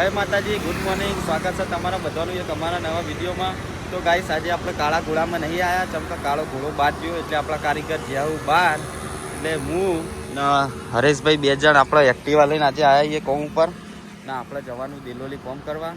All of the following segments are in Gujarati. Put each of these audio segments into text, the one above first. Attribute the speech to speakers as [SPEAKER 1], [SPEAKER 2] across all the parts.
[SPEAKER 1] જય માતાજી ગુડ મોર્નિંગ સ્વાગત છે તમારા બધાનું એક અમારા નવા વિડીયોમાં. તો ગાઈસ આજે આપણે કાળા ઘોડામાં નહીં આવ્યા. ચમકા કાળો ઘોડો બાદ ગયો એટલે આપણા કારીગર જ્યાં બાદ એટલે હું હરેશભાઈ બે જણ આપણે એક્ટિવા લઈને આજે આવ્યા છીએ કોમ ઉપર. ને, આપણે જવાનું દિલોલી કોમ કરવા.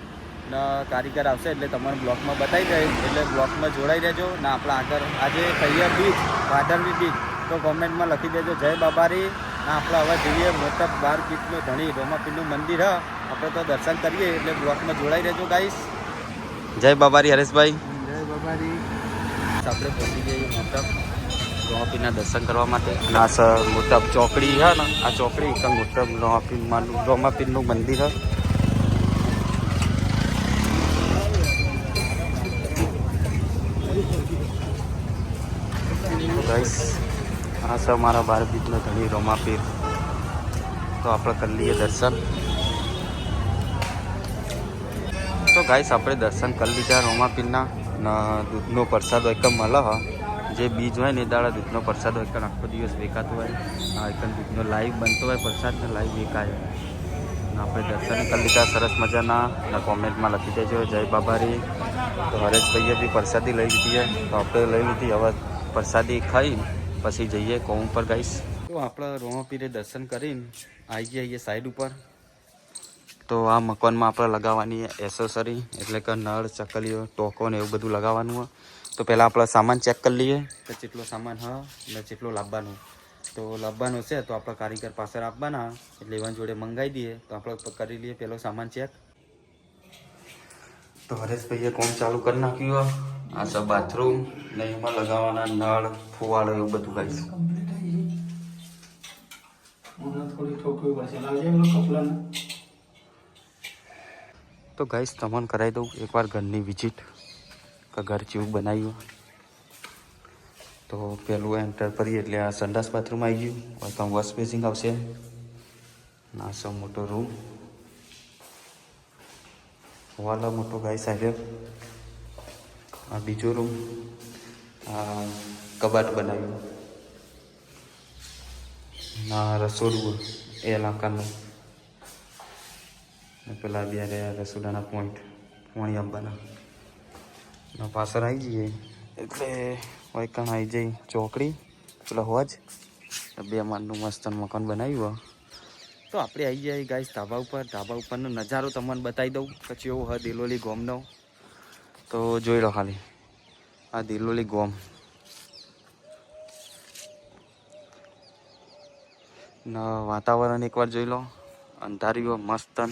[SPEAKER 1] ને, કારીગર આવશે એટલે તમારે બ્લોકમાં બતાવી દે એટલે બ્લોકમાં જોડાઈ દેજો ને, આપણે આગળ આજે કહીએ બીચ વાદળવી બીચ તો કોમેન્ટમાં લખી દેજો, જય બાબારી. ને, આપણે હવે જોઈએ મોટા બાર બીચનું ધણી, રોમાપીનું મંદિર. હ આપણે તો દર્શન કરીએ એટલે બ્લોકમાં જોડાઈ રહેજો ગાઈસ જય બાબારી હરેશભાઈ.
[SPEAKER 2] જય બાબારી.
[SPEAKER 1] આપણે પહોંચી જઈએ મોટા ગોહાપીના દર્શન કરવા માટે. અને આ સર મોટા ચોકડી હા ને આ ચોકડી એક મોટા રોમાપીરમાં રોમાપીરનું મંદિર હા ગાઈસ આ છે મારા બાર બીજનો ધણી રોમાપીર. તો આપણે કરી લઈએ દર્શન. તો ગાઈસ, આપણે દર્શન કરી લીધા રોમાપીરના દૂધનો પ્રસાદ એક મળે જે બીજ હોય ને દાડા દૂધનો પ્રસાદ એક આખો દિવસ વેકાતો હોય. આ એક દૂધનો લાઈવ બનતો હોય પ્રસાદને લાઈવ વેકાય. આપણે દર્શન કરી લીધા, સરસ મજાના. કોમેન્ટમાં લખી દેજો, જય બાબારી. તો હરેશભાઈએ બી પ્રસાદી લઈ લીધી તો આપણે લઈ લીધી, હવે પ્રસાદી ખાઈ, પછી જઈએ કોમ ઉપર ગાઈશ તો આપણે રોમાપીરે દર્શન કરીને આવી ગયા સાઈડ ઉપર. તો આ મકાનમાં આપણે લગાવવાની એસેસરી એટલે કે નળ, ચકલીઓ, ટોકો ને એવું બધું લગાવવાનું હોય. તો પહેલાં આપણે સામાન ચેક કરી લઈએ, કે જેટલો સામાન હ ને જેટલો લાવવાનો. તો લાવવાનો છે, તો આપણે કારીગર પાસે આપવાના એટલે એવાની જોડે મંગાવી દઈએ. તો આપણે કરી લઈએ પેલો સામાન ચેક તો હરેશભાઈએ કોમ ચાલુ કરી નાખ્યું આ છે બાથરૂમ ને એમાં લગાવવાના નળ ફુવાળો એવું બધું ગાઈશ
[SPEAKER 2] થોડી ઠોકવી પડશે.
[SPEAKER 1] તો ગાઈસ તમને કરાવી દઉં એકવાર ઘરની વિઝિટ કે ઘર જેવું બનાવ્યું. તો પેલું એન્ટર કરીએ એટલે આ સંડાસ બાથરૂમ આવી ગયું. વેલકમ વોશ બેસિંગ આવશે. નાસો મોટો રૂમ વાલો મોટો ગાઈસ આવ્યો આ બીજો રૂમ આ કબાટ બનાવ્યું. ના, રસોડું. એ લાકાનું. પેલા રહ્યા રસોડાના પોઈન્ટ પોણી આપવાના પાછળ આવી જઈએ એટલે વૈકણ આવી જઈ ચોકડી પેલા હોજ બે માળનું મસ્ત મકાન બનાવ્યું. તો આપણે આવી જઈએ ગાઈસ ધાબા ઉપર ધાબા ઉપરનો નજારો તમને બતાવી દઉં પછી એવું હા દિલોલી ગોમનો તો જોઈ લો ખાલી આ દિલોલી ગોમ વાતાવરણ એકવાર જોઈ લો અંધારીઓ મસ્તન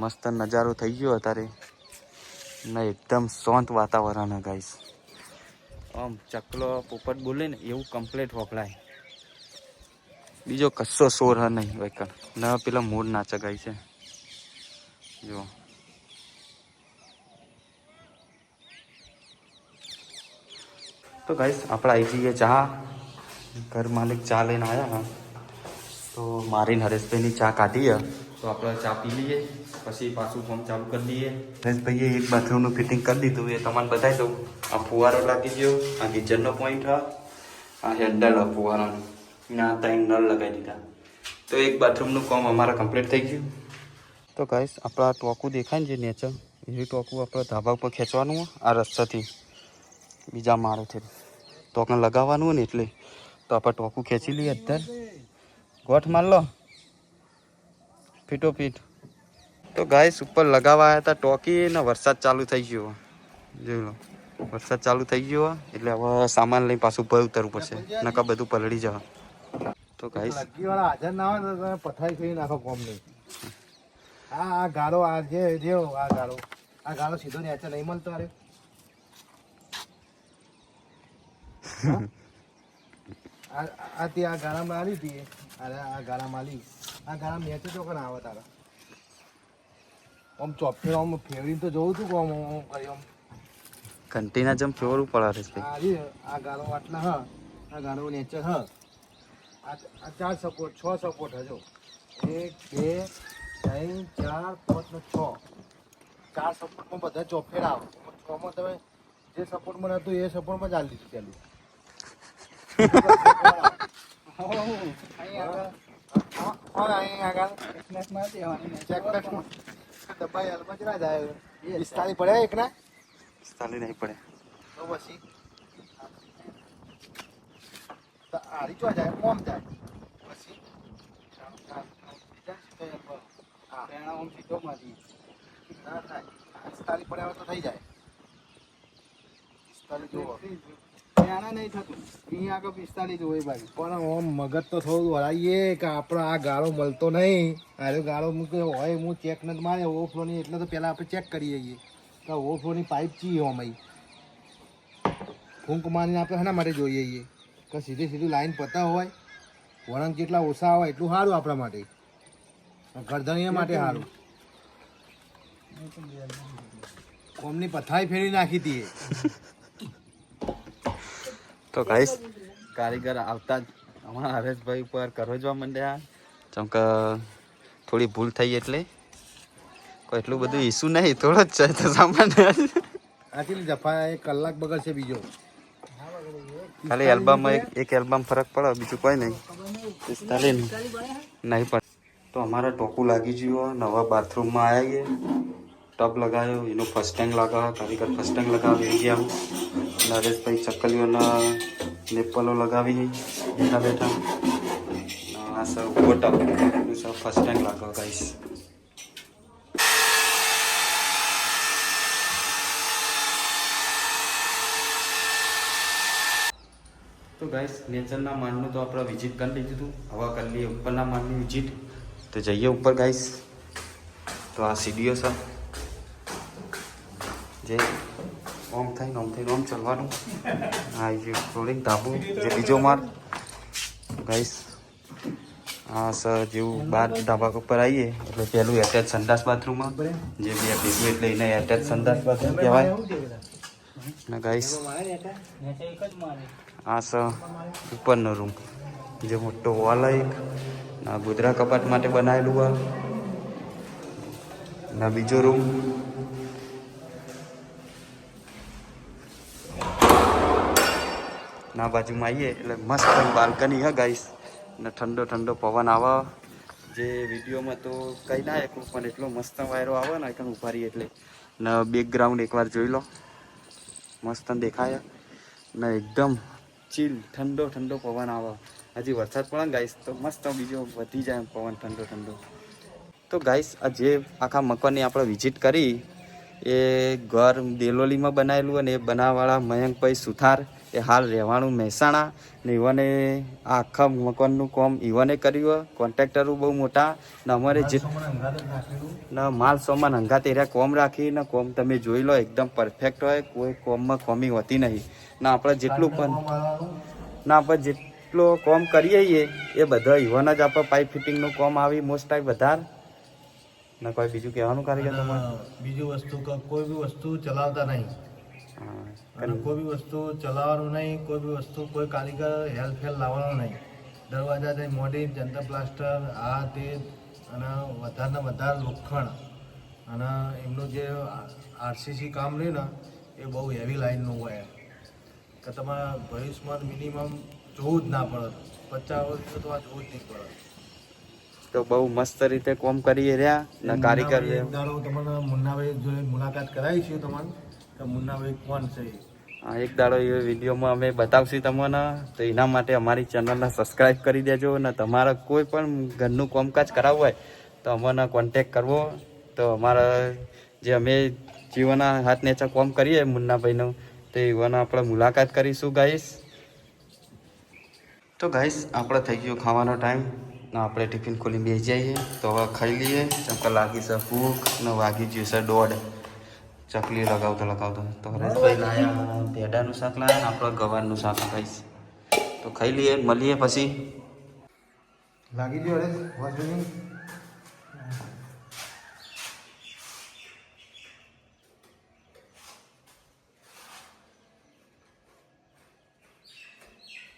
[SPEAKER 1] મસ્ત નજારો થઈ ગયો અત્યારે. ને એકદમ શાંત વાતાવરણ ગાઈશ આમ ચકલો પોપટ બોલે ને, એવું કમ્પ્લીટ વપરાય બીજો કશો શોર હ નહીં વેકર ન પેલા મૂળ નાચા ગાય છે. જો. તો ગાઈસ આપણે આવી જઈએ ચા. ઘર માલિક ચા લઈને આવ્યા તો મારી નરેશભાઈની ચા કાઢી તો આપણે ચા પી લઈએ, પછી પાછું ફોર્મ ચાલુ કરી દઈએ. ભાઈએ એક બાથરૂમનું ફિટિંગ કરી દીધું, એ તમને બતાવી દઉં. આ ફુવારો લાગી ગયો, આ કિચનનો પોઈન્ટ હા. આ હેન્ડલ ફુવારાનું. ના ત્રણ નળ લગાવી દીધા. તો એક બાથરૂમનું કામ અમારા કમ્પ્લીટ થઈ ગયું. તો ગાઈસ આપણા ટોકું દેખાય ને જે નેચર એવી ટોકું આપણે ધાબા ઉપર ખેંચવાનું આ રસ્તાથી. બીજા માળોથી ટોકને લગાવવાનું હોય ને એટલે, તો આપણે ટોકું ખેંચી લઈએ અત્યારે ગોઠ માર લો. ફીટો ફીટ તો ગાઈસ ઉપર લગાવવા આવ્યા હતા ટોકી ને વરસાદ ચાલુ થઈ ગયો. જોઈ લો વરસાદ ચાલુ થઈ ગયો એટલે હવે સામાન લઈને પાછું ભર ઉતરવું પડશે. નકા બધું પલળી જવા તો ગાઈસ
[SPEAKER 2] હાજર ના હોય તો પથારી કરી નાખો કોમ નહીં. આ આ ગાળો આ જે જે આ ગાળો. આ ગાળો સીધો નેચે નહીં મળતો અરે આ તે આ ગાળામાં આવી હતી અરે આ ગાળામાં આલી. આ ગાળામાં નેચે તો કોણ આવે તારા. આમ ચોપફેર આમ ફેરવીને તો જોઉં છું કોમ આમ કરી આમ.
[SPEAKER 1] ઘંટીના જેમ ફેરવું પડે હરેશભાઈ
[SPEAKER 2] આ ગાળો આટલા હ આ ગાળો નેચર હ. આ આ ચાર સપોર્ટ છ સપોર્ટ હજો એક બે ત્રણ ચાર પાંચ ને છ. ચાર સપોર્ટમાં બધા ચોફેર આવે. છમાં તમે જે સપોર્ટમાં હતું એ સપોર્ટમાં ચાલી દીધું પેલું પિસ્તાલીસ પડ્યા એકના
[SPEAKER 1] ચાલી નહીં પડે
[SPEAKER 2] તો પછી આરી ચો જાય કોમ જાય પછી હા. ના થાય પિસ્તાલીસ પડે તો થઈ જાય પિસ્તાલીસ જુઓ પણ ઓમ મગજ તો થોડું વળાઈએ કે આપણે આ ગાળો મળતો નહીં. અરે ગાળો મૂકે હોય હું ચેક નથી મારે ઓવરફ્લોની એટલે તો પહેલાં આપણે ચેક કરી જઈએ કે ઓવરફ્લોની પાઇપ ચી ઓમ અહીં ફૂંક મારીને આપણે શેના માટે જોઈએ છીએ કે સીધી સીધી લાઈન પતા હોય વળંગ જેટલા ઓછા હોય એટલું સારું આપણા માટે. ગરધણીયા માટે સારું. કોમની પથારી ફેરી નાખી હતી.
[SPEAKER 1] તો ગાઈસ કારીગર આવતા જ. હમણાં હરેશભાઈ ઉપર કરવજવા માંડ્યા. ચમ કે થોડી ભૂલ થઈ એટલે. કોઈ એટલું બધું ઈસુ નહીં થોડો જ છે તો સામાન્ય
[SPEAKER 2] આટલી જફા એક કલાક બગડ છે બીજો.
[SPEAKER 1] ખાલી એલ્બમમાં એક એક એલ્બમ ફરક પડે બીજું કોઈ નહીં. પિસ્તાલીસ નહીં. પણ. તો અમારે ટોકું લાગી ગયું નવા બાથરૂમમાં આવ્યા ટબ લગાવ્યો એનું ફર્સ્ટ ટેન્ક લગાવ્યો કારીગર ફર્સ્ટ લગાવ્યો એ ગયા નરેશભાઈ ચકલીઓના નેપલો લગાવી બેઠા બેઠા આ સર ઊભો ટબ એનું સર ફર્સ્ટ ટાઈમ લગાવ ગાઈશ તો ગાઈસ નેચરના માળનું તો આપણે વિઝિટ કરી લીધું હતું હવે કરી લઈએ ઉપરના માળની વિઝિટ તો જઈએ ઉપર ગાઈસ તો આ સીડીઓ છે જે ઓમ થઈને ઓમ થઈને ઓમ ચલવાનું આ જે ફ્લોરિંગ ધાબુ જે બીજો માળ ગાઈસ આ સર જેવું બાર ધાબા ઉપર આવીએ એટલે પહેલું એટેચ સંડાસ બાથરૂમમાં જે બે ભેગું એટલે એને એટેચ સંડાસ બાથરૂમ કહેવાય ને ગાઈસ આ સ ઉપરનો રૂમ જે મોટો હોલ એક ના ગોદરા કપાટ માટે બનાવેલું આ ના બીજો રૂમ ના બાજુમાં આવીએ એટલે મસ્ત બાલ્કની હે ગાઈસ ને ઠંડો ઠંડો પવન આવે. જે વિડીયોમાં તો કંઈ ના એકલું પણ એટલો મસ્ત વાયરો આવે ને, એકદમ ઊભા રહીએ એટલે. ને બેકગ્રાઉન્ડ એકવાર જોઈ લો. મસ્ત દેખાય. ને એકદમ ચીલ ઠંડો ઠંડો પવન આવે. હજી વરસાદ પડે ને ગાઈસ તો મસ્ત બીજો વધી જાય પવન ઠંડો ઠંડો. તો ગાઈસ આ જે આખા મકાનની આપણે વિઝિટ કરી એ ઘર દેલોલીમાં બનાવેલું અને એ બનાવવાળા મયંકભાઈ સુથાર, એ હાલ રહેવાનું મહેસાણા ને ઈવને આ આખા મકાનનું કોમ ઈવને કર્યું. કોન્ટ્રાક્ટરો બહુ મોટા ને અમારે જે ને માલ સામાન હંગાત એરિયા કોમ રાખી ને કોમ તમે જોઈ લો, એકદમ પરફેક્ટ હોય, કોઈ કોમમાં કોમી હોતી નહીં. ના આપણે જેટલું પણ ના આપણે જેટલો કોમ કરીએ એ બધા ઈવન જ આપણે પાઇપ ફિટિંગનું કોમ આવી મોસ્ટ ટાઈપ વધાર ને કોઈ બીજું કહેવાનું કાર્ય તમારે?
[SPEAKER 2] બીજું વસ્તુ કોઈ બી વસ્તુ ચલાવતા નહીં. અને કોઈ બી વસ્તુ ચલાવવાનું નહીં કોઈ બી વસ્તુ કોઈ કારીગર હેલ્પ હેલ્પ લાવવાનો નહીં. દરવાજા થઈ મોડી જંતર પ્લાસ્ટર આ તે અને વધારે વધારે લોખંડ અને એમનું જે આરસીસી કામ રહ્યું ને એ બહુ હેવી લાઇનનું હોય. કે તમારા ભવિષ્યમાં મિનિમમ જોવું જ ના પડે. પચાસ વર્ષ તો આ જોવું જ નહીં પડે.
[SPEAKER 1] તો બહુ મસ્ત રીતે કોમ કરી રહ્યા ને કારીગર
[SPEAKER 2] તમને મુન્નાભાઈ જોડે મુલાકાત કરાવી છે તમને. તો મુન્નાભાઈ કોણ છે
[SPEAKER 1] એક દાડો એ વિડીયોમાં અમે બતાવશું તમને. તો એના માટે અમારી ચેનલને સબસ્ક્રાઈબ કરી દેજો અને તમારા કોઈ પણ ઘરનું કામકાજ કરાવવું હોય તો અમને કોન્ટેક કરવો. તો અમારા જે અમે જીવના હાથ નેચા કોમ કરીએ મુન્નાભાઈનું તો એવાના આપણે મુલાકાત કરીશું ગાઈશ તો ગાઈશ આપણે થઈ ગયો ખાવાનો ટાઈમ ને આપણે ટિફિન ખોલી બેસી જઈએ. તો હવે ખાઈ લઈએ. જેમ કે લાગી છે ભૂખ ને વાગી ગયું છે દોઢ. ચકલી લગાવતો લગાવતો. તો હરેશભાઈ લાયા ભેડાનું શાક લાયા ને આપણે ગવારનું શાક ખાઈશ. તો ખાઈ લઈએ મળીએ પછી.
[SPEAKER 2] લાગી ગયો અરે વોશ